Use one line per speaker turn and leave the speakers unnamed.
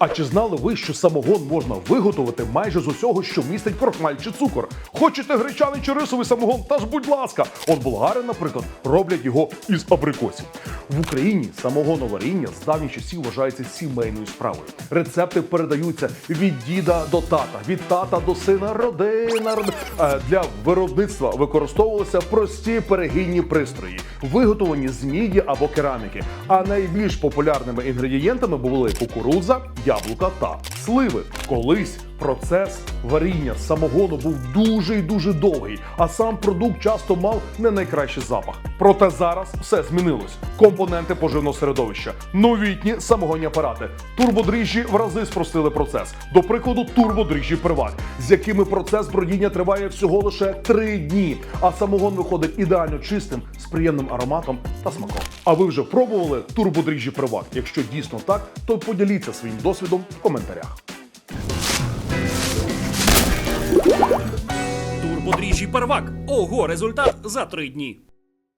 А чи знали ви, що самогон можна виготовити майже з усього, що містить крохмаль чи цукор? Хочете гречаний чи рисовий самогон? Та ж будь ласка, от болгари, наприклад, роблять його із абрикосів. В Україні самогоноваріння з давніх часів вважається сімейною справою. Рецепти передаються від діда до тата, від тата до сина, родина. Е, Для виробництва використовувалися прості перегінні пристрої, виготовлені з міді або кераміки. А найбільш популярними інгредієнтами були кукурудза, яблука та сливи. Колись процес варіння самогону був дуже і дуже довгий, а сам продукт часто мав не найкращий запах. Проте зараз все змінилось. Компоненти поживного середовища, новітні самогонні апарати, турбодріжджі в рази спростили процес. До прикладу, турбодріжджі приват, з якими процес бродіння триває всього лише три дні. А самогон виходить ідеально чистим, з приємним ароматом та смаком. А ви вже пробували турбодріжджі приват? Якщо дійсно так, то поділіться своїм досвідом в коментарях.
Турбодріжджі первак. Ого, результат за три дні.